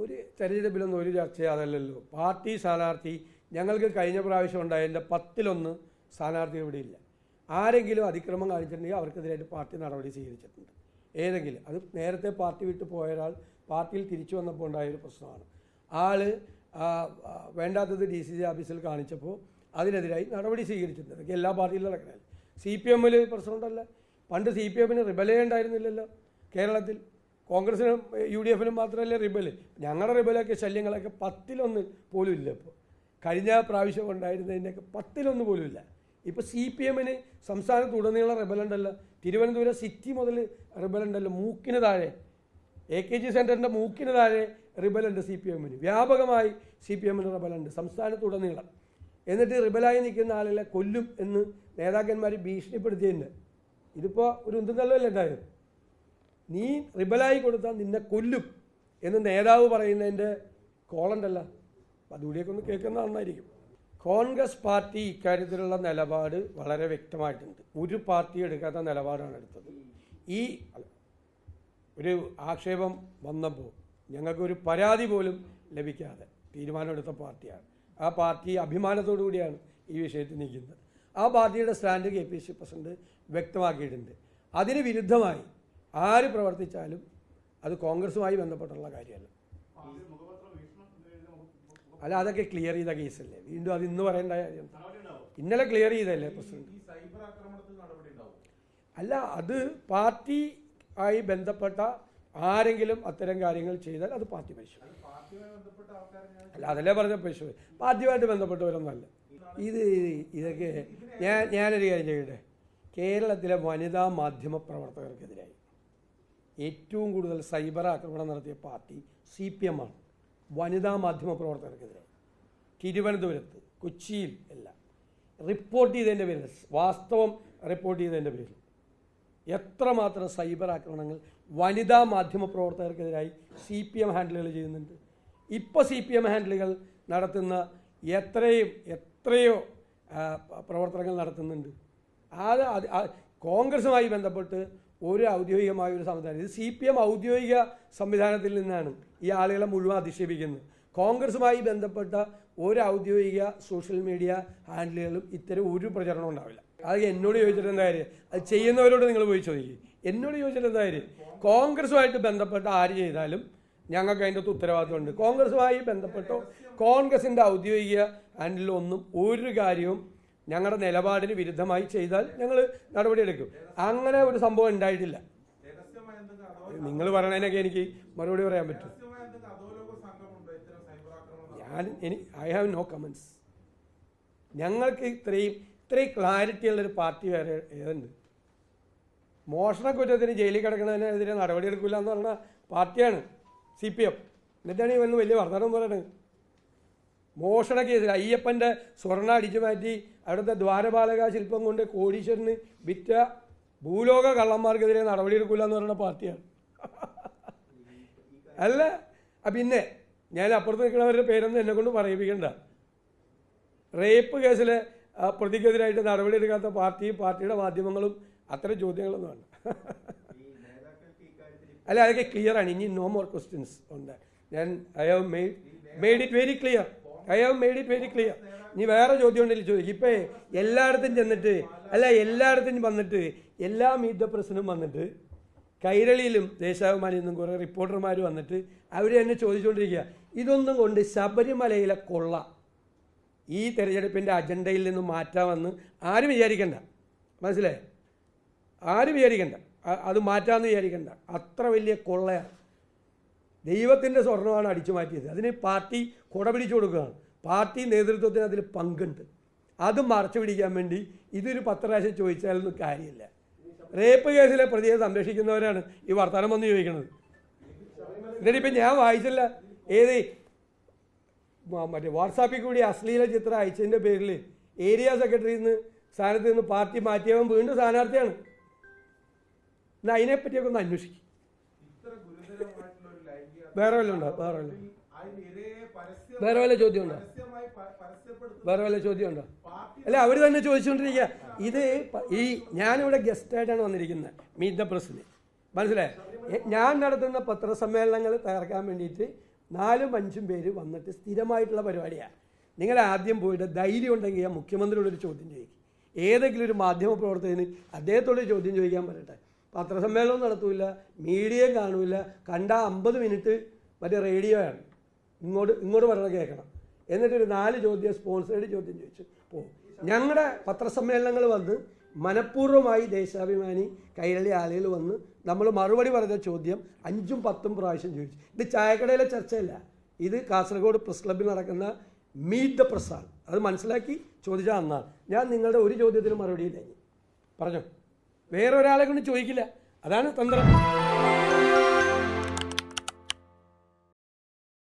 ഒരു തെരഞ്ഞെടുപ്പിലൊന്നും ഒരു ചർച്ച അതല്ലല്ലോ പാർട്ടി സ്ഥാനാർത്ഥി ഞങ്ങൾക്ക് കഴിഞ്ഞ പ്രാവശ്യം ഉണ്ടായതിന്റെ പത്തിലൊന്ന് സ്ഥാനാർത്ഥി ഇവിടെ ഇല്ല. ആരെങ്കിലും അതിക്രമം കാണിച്ചിട്ടുണ്ടെങ്കിൽ അവർക്കെതിരായിട്ട് പാർട്ടി നടപടി സ്വീകരിച്ചിട്ടുണ്ട്. ഏതെങ്കിലും അത് നേരത്തെ പാർട്ടി വിട്ട് പോയ ഒരാൾ പാർട്ടിയിൽ തിരിച്ചു വന്നപ്പോൾ ഉണ്ടായൊരു പ്രശ്നമാണ്. ആൾ വേണ്ടാത്തത് ഡി സി സി ഓഫീസിൽ കാണിച്ചപ്പോൾ അതിനെതിരായി നടപടി സ്വീകരിച്ചിട്ടുണ്ട്. അതൊക്കെ എല്ലാ പാർട്ടിയിലും നടക്കണേ സി പി എമ്മിൽ പ്രശ്നമുണ്ടല്ല. പണ്ട് സി പി എമ്മിന് റിബലേ ഉണ്ടായിരുന്നില്ലല്ലോ കേരളത്തിൽ. കോൺഗ്രസിനും യു ഡി എഫിനും മാത്രമല്ല റിബൽ. ഞങ്ങളുടെ റിബലൊക്കെ ശല്യങ്ങളൊക്കെ പത്തിലൊന്ന് പോലും ഇല്ല ഇപ്പോൾ കഴിഞ്ഞ പ്രാവശ്യം ഉണ്ടായിരുന്നതിന്റെയൊക്കെ പത്തിലൊന്ന് പോലും ഇല്ല. ഇപ്പോൾ സി പി എമ്മിന് സംസ്ഥാനത്ത് ഉടനീളം റിബലുണ്ടല്ലോ. തിരുവനന്തപുരം സിറ്റി മുതൽ റിബലുണ്ടല്ലോ. മൂക്കിന് താഴെ. എ കെ ജി സെന്ററിന്റെ മൂക്കിന് താഴെ റിബലുണ്ട് സി പി എമ്മിന്. വ്യാപകമായി സി പി എമ്മിന് റിബലുണ്ട് സംസ്ഥാനത്തുടനീളം. എന്നിട്ട് റിബലായി നിൽക്കുന്ന ആളുകളെ കൊല്ലും എന്ന് നേതാക്കന്മാർ ഭീഷണിപ്പെടുത്തിയിട്ടുണ്ട്. ഇതിപ്പോൾ ഒരു ഉന്തും തള്ളല്ലേ ഉണ്ടായത് നീ റിബലായി കൊടുത്താൽ നിന്നെ കൊല്ലും എന്ന് നേതാവ് പറയുന്നതിന്റെ കോളണ്ടല്ല. അതുകൂടിയൊക്കെ ഒന്ന് കേൾക്കുന്ന നന്നായിരിക്കും. കോൺഗ്രസ് പാർട്ടി ഇക്കാര്യത്തിലുള്ള നിലപാട് വളരെ വ്യക്തമായിട്ടുണ്ട്. ഒരു പാർട്ടി എടുക്കാത്ത നിലപാടാണ് എടുത്തത്. ഈ ഒരു ആക്ഷേപം വന്നപ്പോൾ ഞങ്ങൾക്കൊരു പരാതി പോലും ലഭിക്കാതെ തീരുമാനമെടുത്ത പാർട്ടിയാണ്. ആ പാർട്ടി അഭിമാനത്തോടു കൂടിയാണ് ഈ വിഷയത്തിൽ നിൽക്കുന്നത്. ആ പാർട്ടിയുടെ stand K P C president വ്യക്തമാക്കിയിട്ടുണ്ട്. അതിന് വിരുദ്ധമായി ആര് പ്രവർത്തിച്ചാലും അത് കോൺഗ്രസുമായി ബന്ധപ്പെട്ടുള്ള കാര്യമല്ല. അല്ല അതൊക്കെ ക്ലിയർ ചെയ്ത കേസല്ലേ? വീണ്ടും അത് ഇന്ന് പറയേണ്ട കാര്യം. ഇന്നലെ ക്ലിയർ ചെയ്തല്ലേ പ്രസിഡന്റ്? അല്ല അത് പാർട്ടി ആയി ബന്ധപ്പെട്ട ആരെങ്കിലും അത്തരം കാര്യങ്ങൾ ചെയ്താൽ അത് പാർട്ടി പരിശോധന അല്ല അതല്ലേ പറഞ്ഞ പരിശോധന പാർട്ടിയുമായിട്ട് ബന്ധപ്പെട്ടവരൊന്നല്ല ഇത് ഇതൊക്കെ ഞാൻ ഞാനൊരു കാര്യം ചെയ്യട്ടെ? കേരളത്തിലെ വനിതാ മാധ്യമ പ്രവർത്തകർക്കെതിരായി. ഏറ്റവും കൂടുതൽ സൈബർ ആക്രമണം നടത്തിയ പാർട്ടി സി പി എം ആണ്. വനിതാ മാധ്യമ പ്രവർത്തകർക്കെതിരെ. തിരുവനന്തപുരത്ത് കൊച്ചിയിൽ എല്ലാം. റിപ്പോർട്ട് ചെയ്തതിന്റെ പേരിൽ വാസ്തവം റിപ്പോർട്ട് ചെയ്തതിന്റെ പേരിൽ. എത്രമാത്രം സൈബർ ആക്രമണങ്ങൾ വനിതാ മാധ്യമ പ്രവർത്തകർക്കെതിരായി സി പി എം ഹാൻഡിലുകൾ ചെയ്യുന്നുണ്ട്. ഇപ്പോൾ സി പി എം ഹാൻഡിലുകൾ നടത്തുന്ന എത്രയും എത്രയോ പ്രവർത്തനങ്ങൾ നടത്തുന്നുണ്ട്. അത് കോൺഗ്രസുമായി ബന്ധപ്പെട്ട് ഒരു ഔദ്യോഗികമായ ഒരു സംവിധാനം. ഇത് സി പി എം ഔദ്യോഗിക സംവിധാനത്തിൽ നിന്നാണ് ഈ ആളുകളെ മുഴുവൻ അധിക്ഷേപിക്കുന്നത്. കോൺഗ്രസുമായി ബന്ധപ്പെട്ട ഒരു ഔദ്യോഗിക സോഷ്യൽ മീഡിയ ഹാൻഡിലുകളും ഇത്തരം ഒരു പ്രചരണം ഉണ്ടാവില്ല. അത് എന്നോട് ചോദിച്ചിട്ട് എന്താ കാര്യം? അത് ചെയ്യുന്നവരോട് നിങ്ങൾ പോയി ചോദിക്കും. എന്നോട് ചോദിച്ചിട്ട് എന്താ കാര്യം? കോൺഗ്രസുമായിട്ട് ബന്ധപ്പെട്ട ആര് ചെയ്താലും ഞങ്ങൾക്ക് അതിന്റെ അകത്ത് ഉത്തരവാദിത്തമുണ്ട് കോൺഗ്രസുമായി ബന്ധപ്പെട്ടോ കോൺഗ്രസിന്റെ ഔദ്യോഗിക ഹാൻഡിലൊന്നും ഒരു കാര്യവും ഞങ്ങളുടെ നിലപാടിന് വിരുദ്ധമായി ചെയ്താൽ ഞങ്ങൾ നടപടിയെടുക്കും അങ്ങനെ ഒരു സംഭവം ഉണ്ടായിട്ടില്ല. നിങ്ങൾ പറയണതിനൊക്കെ എനിക്ക് മറുപടി പറയാൻ പറ്റും. ഞാൻ any I have no comments ഞങ്ങൾക്ക് ഇത്രയും ഇത്രയും ക്ലാരിറ്റി ഉള്ളൊരു പാർട്ടി വേറെ ഏതുണ്ട്? മോഷണ കുറ്റത്തിന് ജയിലിൽ കിടക്കുന്നതിനെതിരെ നടപടിയെടുക്കില്ല എന്ന് പറഞ്ഞ പാർട്ടിയാണ് സി പി എം. എന്നിട്ടാണ് ഇവന്ന് വലിയ വർത്തമാനം പറയണത്. മോഷണ കേസിൽ അയ്യപ്പന്റെ സ്വർണ അടിച്ചു മാറ്റി അവിടുത്തെ ദ്വാരപാലക ശില്പം കൊണ്ട് കോടീശ്വരന് വിറ്റ ഭൂലോക കള്ളന്മാർക്കെതിരെ നടപടിയെടുക്കില്ല എന്ന് പറയുന്ന പാർട്ടിയാണ്. അല്ല പിന്നെ ഞാൻ അപ്പുറത്ത് നിൽക്കുന്നവരുടെ പേരൊന്നും എന്നെ കൊണ്ട് പറയിപ്പിക്കണ്ട. റേപ്പ് കേസിൽ പ്രതിക്കെതിരായിട്ട് നടപടിയെടുക്കാത്ത പാർട്ടിയും പാർട്ടിയുടെ മാധ്യമങ്ങളും അത്തരം ചോദ്യങ്ങളൊന്നും വേണ്ട. അല്ല അതൊക്കെ ക്ലിയർ ആണ്. ഇനി നോ മോർ ക്വസ്റ്റ്യൻസ് ഉണ്ട്. ഞാൻ I have made made it very clear I have made very clear നീ വേറെ ചോദ്യം ഉണ്ടെങ്കിൽ ചോദിക്കും. ഇപ്പം എല്ലായിടത്തും ചെന്നിട്ട് അല്ല എല്ലായിടത്തും വന്നിട്ട് എല്ലാ മീറ്റ് ദ പ്രസിനും വന്നിട്ട് കൈരളിയിലും ദേശാഭിമാനിയിൽ നിന്നും കുറേ റിപ്പോർട്ടർമാർ വന്നിട്ട് അവർ തന്നെ ചോദിച്ചുകൊണ്ടിരിക്കുക ഇതൊന്നും കൊണ്ട് ശബരിമലയിലെ കൊള്ള ഈ തെരഞ്ഞെടുപ്പിന്റെ അജണ്ടയിൽ നിന്ന് മാറ്റാമെന്ന് ആരും വിചാരിക്കണ്ട. മനസ്സിലായി? ആരും വിചാരിക്കണ്ട. അത് മാറ്റാമെന്ന് വിചാരിക്കണ്ട. അത്ര വലിയ കൊള്ളയാണ്. ദൈവത്തിന്റെ സ്വർണമാണ് അടിച്ചു മാറ്റിയത്. അതിന് പാർട്ടി കുട പിടിച്ചു കൊടുക്കുകയാണ്. പാർട്ടി നേതൃത്വത്തിന് അതിൽ പങ്കുണ്ട്. അത് മറച്ചു പിടിക്കാൻ വേണ്ടി ഇതൊരു പത്ത് ചോദിച്ചാലൊന്നും കാര്യമില്ല. റേപ്പ് കേസിലെ പ്രതിയെ സംരക്ഷിക്കുന്നവരാണ് ഈ വർത്തമാനം വന്ന് ചോദിക്കുന്നത്. എന്നിട്ടിപ്പോൾ ഞാൻ വായിച്ചില്ല. ഏത് മറ്റേ വാട്സാപ്പിൽ കൂടി അശ്ലീല ചിത്രം അയച്ചതിന്റെ പേരിൽ ഏരിയ സെക്രട്ടറിയിൽ നിന്ന് സ്ഥാനത്ത് നിന്ന് പാർട്ടി മാറ്റിയവൻ വീണ്ടും സ്ഥാനാർത്ഥിയാണ്. എന്നാൽ അതിനെപ്പറ്റിയൊക്കെ ഒന്ന് അന്വേഷിക്കും ഇത്ര ഗുരുതരമായിട്ടുള്ള ഒരു ലൈംഗിക വേറെ വല്ലതും ഉണ്ടോ വേറെ വല്ല വേറെ വല്ല ചോദ്യം ഉണ്ടോ വേറെ വല്ല ചോദ്യം ഉണ്ടോ അല്ല അവർ തന്നെ ചോദിച്ചുകൊണ്ടിരിക്കുക. ഇത് ഈ ഞാനിവിടെ ഗസ്റ്റായിട്ടാണ് വന്നിരിക്കുന്നത് മീറ്റ് ദ പ്രസിന് മനസ്സിലായോ? ഞാൻ നടത്തുന്ന പത്രസമ്മേളനങ്ങൾ തയ്യാറാക്കാൻ വേണ്ടിയിട്ട് നാലും അഞ്ചും പേര് വന്നിട്ട് സ്ഥിരമായിട്ടുള്ള പരിപാടിയാണ് നിങ്ങൾ ആദ്യം പോയിട്ട് ധൈര്യം ഉണ്ടെങ്കിൽ ആ മുഖ്യമന്ത്രിയോടൊരു ചോദ്യം ചോദിക്കും. ഏതെങ്കിലും ഒരു മാധ്യമ പ്രവർത്തകന് അദ്ദേഹത്തോട് ചോദ്യം ചോദിക്കാൻ പറയട്ടെ. പത്രസമ്മേളനം നടത്തൂല മീഡിയയും കാണൂല. കണ്ട അമ്പത് മിനിറ്റ് മറ്റേ റേഡിയോ ആണ്. ഇങ്ങോട്ട് ഇങ്ങോട്ട് പറഞ്ഞ കേൾക്കണം. എന്നിട്ടൊരു നാല് ചോദ്യം സ്പോൺസേഡ് ചോദ്യം ചോദിച്ചു പോകും. ഞങ്ങളുടെ പത്രസമ്മേളനങ്ങൾ വന്ന് മനഃപൂർവമായി ദേശാഭിമാനി കൈരളി ആലയിൽ വന്ന് നമ്മൾ മറുപടി പറഞ്ഞ ചോദ്യം അഞ്ചും പത്തും പ്രാവശ്യം ചോദിച്ചു. ഇത് ചായക്കടയിലെ ചർച്ചയല്ല. ഇത് കാസർഗോഡ് പ്രസ് ക്ലബ്ബിൽ നടക്കുന്ന മീറ്റ് ദ പ്രസ്സാണ് അത് മനസ്സിലാക്കി ചോദിച്ചാൽ അന്നാണ്. ഞാൻ നിങ്ങളുടെ ഒരു ചോദ്യത്തിന് മറുപടി ഇല്ല പറഞ്ഞോ? വേറെ ഒരാളെ കൊണ്ട് ചോദിക്കില്ല. അതാണ് തന്ത്രം.